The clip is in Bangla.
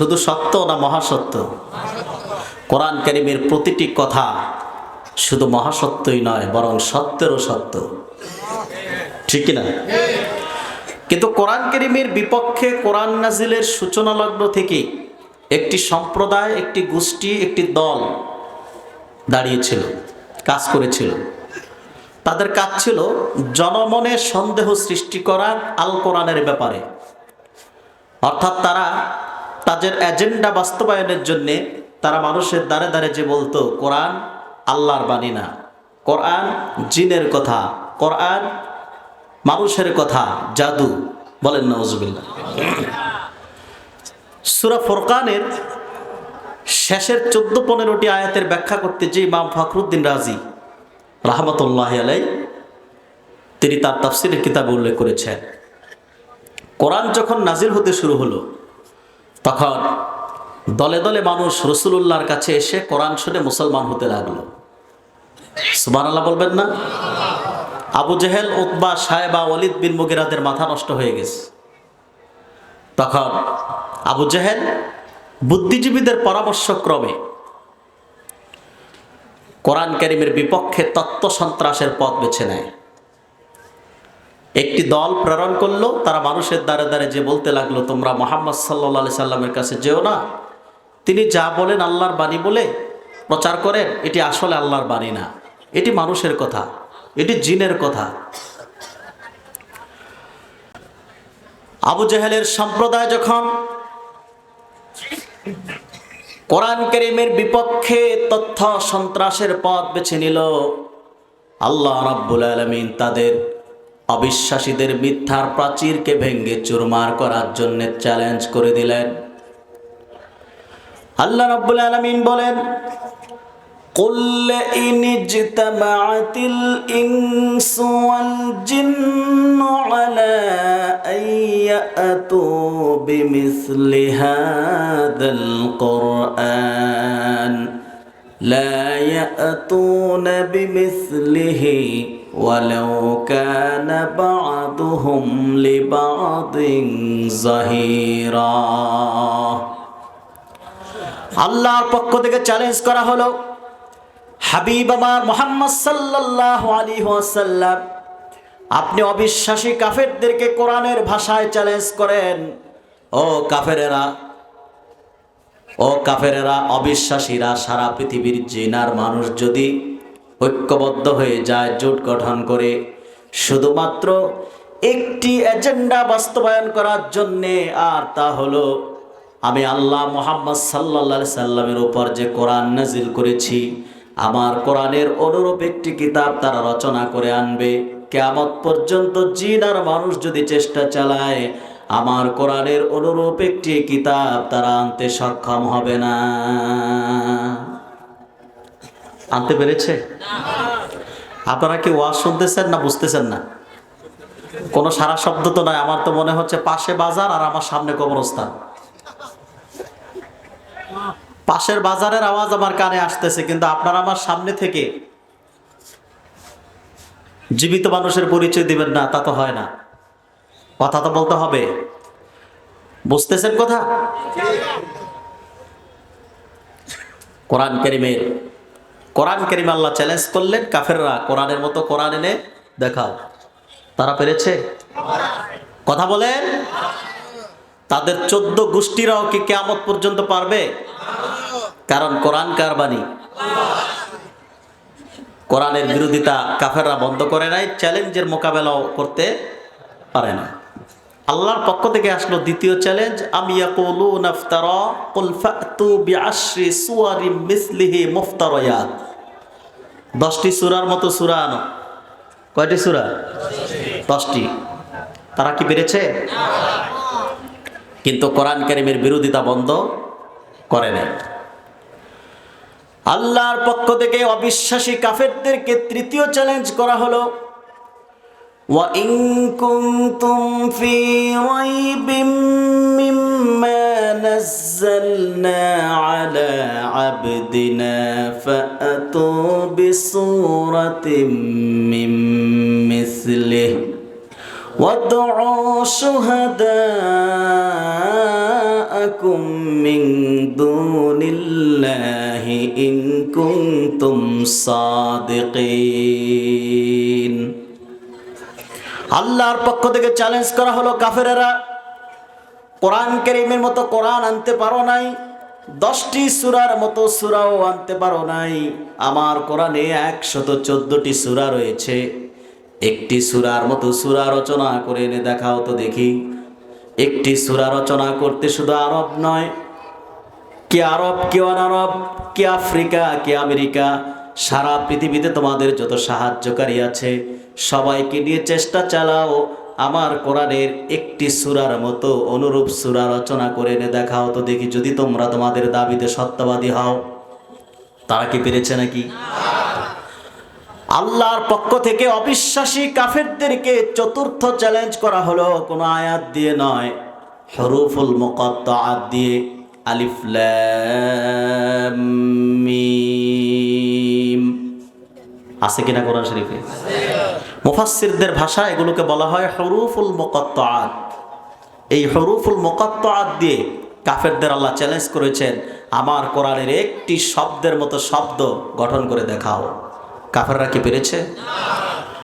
শুধু সত্য না মহাসত্য? কোরআন কারিমের প্রতিটি কথা শুধু মহাসত্যই নয়, বরং সত্যেরও সত্য। ঠিক না কিন্তু কোরআন করিমের বিপক্ষে কোরআন নাজিলের সূচনা লগ্ন থেকে একটি সম্প্রদায়, একটি গোষ্ঠী, একটি দল দাঁড়িয়েছিল, কাজ করেছিল। তাদের কাজ ছিল জনমনে সন্দেহ সৃষ্টি করা আল কোরআনের ব্যাপারে। অর্থাৎ তারা তাদের এজেন্ডা বাস্তবায়নের জন্যে তারা মানুষের দ্বারে দ্বারে যে বলতো, কোরআন আল্লাহর বাণী না। কোরআন জিনের কথা। কোরআন মানুষের কথা। জাদু। বলেন নজবিল্লা সুরা ফোরকানের শেষের চোদ্দ পনেরোটি আয়াতের ব্যাখ্যা করতে যে ইমাম ফখরুদ্দিন রাজি রাহমতুল্লাহ আলাই তিনি তার তাফসিরের কিতাবে উল্লেখ করেছেন। কোরআন যখন নাজির হতে শুরু হলো তখন দলে দলে মানুষ রসুলুল্লাহর কাছে এসে কোরআন শুনে মুসলমান হতে লাগল। সুবান আল্লাহ বলবেন না? আবু জেহেল, উতবা সাহেবা ওয়ালিদ বিন মুগিরাদের মাথা নষ্ট হয়ে গেছে। তখন আবু জেহেল বুদ্ধিজীবীদের পরামর্শক্রমে কোরআন করিমের বিপক্ষে তত্ত্ব সন্ত্রাসের পথ বেছে নেয়। একটি দল প্রেরণ করল, তারা মানুষের দ্বারে দ্বারে যে বলতে লাগল, তোমরা মোহাম্মদ সাল্লা সাল্লামের কাছে যেও না। তিনি যা বলেন আল্লাহর বাণী বলে প্রচার করেন, এটি আসলে আল্লাহর বাণী না। এটি মানুষের কথা, এটি জিনের কথা। আবু জাহেলের সম্প্রদায় যখন কোরআন করিমের বিপক্ষে তথ্য সন্ত্রাসের পথ বেছে নিল, আল্লাহ রাব্বুল আলমিন তাদের অবিশ্বাসীদের মিথ্যার প্রাচীরকে ভেঙ্গে চুরমার করার জন্য চ্যালেঞ্জ করে দিলেন আল্লাহ রাব্বুল আলমিন বলেন قل إن اجتمعت الإنس والجن على أن يأتوا بمثل هذا القرآن لا يأتون بمثله ولو كان بعضهم لبعض ظهيرا আল্লাহর পক্ষ থেকে চ্যালেঞ্জ করা হলো হাবিব আমার মোহাম্মদ সাল্লাহ আলী ওয়াসাল্লাম আপনি অবিশ্বাসী কাফেরদেরকে কোরআনের ভাষায় চ্যালেঞ্জ করেন ও কাফেরেরা ও কাফেরেরা অবিশ্বাসীরা সারা পৃথিবীর জিনার মানুষ যদি ঐক্যবদ্ধ হয়ে যায় জোট গঠন করে। শুধুমাত্র একটি এজেন্ডা বাস্তবায়ন করার জন্যে আর তা হলো, আমি আল্লাহ মোহাম্মদ সাল্লা সাল্লামের উপর যে কোরআন নাজিল করেছি, আমার কোরআনের অনুরূপ একটি কিতাব তারা রচনা করে আনবে। কেমত পর্যন্ত জিন আর মানুষ যদি চেষ্টা চালায়, আমার কোরআনের অনুরূপ একটি কিতাব তারা আনতে সক্ষম হবে না। আনতে পেরেছে? আপনারা কি ওয়াজ শুনতেছেন না বুঝতেছেন না? কোনো সারা শব্দ তো নয়, আমার তো মনে হচ্ছে পাশে বাজার আর আমার সামনে কবরস্থান। পাশের বাজারের আওয়াজ আমার কানে আসতেছে, কিন্তু আপনারা আমার সামনে থেকে জীবিত মানুষের পরিচয় দিবেন না, তা তো হয় না। কথা তো বলতে হবে। বুঝতেছেন কথা? কোরআন করিমের কোরআন করিম আল্লাহ চ্যালেঞ্জ করলেন, কাফেররা কোরআনের মতো কোরআন এনে দেখাও। তারা পেরেছে? কথা বলেন। তাদের চোদ্দ গোষ্ঠীরাও কি কেমত পর্যন্ত পারবে? কারণ কোরআন কার বাণী? কোরআনের বিরোধিতা কাফেররা বন্ধ করে নাই চ্যালেঞ্জের মোকাবেলাও করতে পারে না। আল্লাহর পক্ষ থেকে আসলো দ্বিতীয় চ্যালেঞ্জ আমি ইয়াকুলু নাফতারা কুল ফাতু বিআশরি সুওয়ারিম মিসলিহি মুফতারায়াত 10টি সূরার মতো সূরা আনো। কয়টি সূরা? 10টি তারা কি পেরেছে? কিন্তু কোরআন কারিমের বিরোধিতা বন্ধ করে নেয় আল্লাহর পক্ষ থেকে অবিশ্বাসী কাফেরদেরকে তৃতীয় চ্যালেঞ্জ করা হলো। وَإِن كُنتُمْ فِي رَيْبٍ مِّمَّا نَزَّلْنَا عَلَى عَبْدِنَا فَأْتُوا بِسُورَةٍ مِّن مِّثْلِهِ وادعوا شهداءكم من دون الله إن كنتم صادقين আল্লাহর পক্ষ থেকে চ্যালেঞ্জ করা হলো কাফেরেরা। কোরআন করিমের মতো কোরআন আনতে পারো নাই, দশটি সুরার মতো সুরাও আনতে পারো নাই। আমার কোরআনে একশত চোদ্দটি সুরা রয়েছে। একটি সুরার মতো সুরা রচনা করে এনে দেখাও তো দেখি। একটি সুরা রচনা করতে শুধু আরব নয়, কে আরব, কে অনারব, কে আফ্রিকা, কে আমেরিকা, সারা পৃথিবীতে তোমাদের যত সাহায্যকারী আছে সবাইকে নিয়ে চেষ্টা চালাও। আমার কোরআনের একটি সুরার মতো অনুরূপ সুরা রচনা করে এনে দেখাও তো দেখি যদি তোমরা তোমাদের দাবিতে সত্যবাদী হও। তারা কি পেরেছে নাকি? আল্লাহর পক্ষ থেকে অবিশ্বাসী কাফেরদেরকে চতুর্থ চ্যালেঞ্জ করা হলো, কোনো আয়াত দিয়ে নয়। হরুফুল মুকত্তাআত দিয়ে আলিফ লাম মিম। আছে কিনা কোরআন শরীফে? মুফাসসিরদের ভাষা এগুলোকে বলা হয় হরুফুল মুকত্তাআত। এই হরুফুল মুকত্তাআত দিয়ে কাফেরদের আল্লাহ চ্যালেঞ্জ করেছেন, আমার কোরআনের একটি শব্দের মতো শব্দ গঠন করে দেখাও। কাফেররা কি পেরেছে?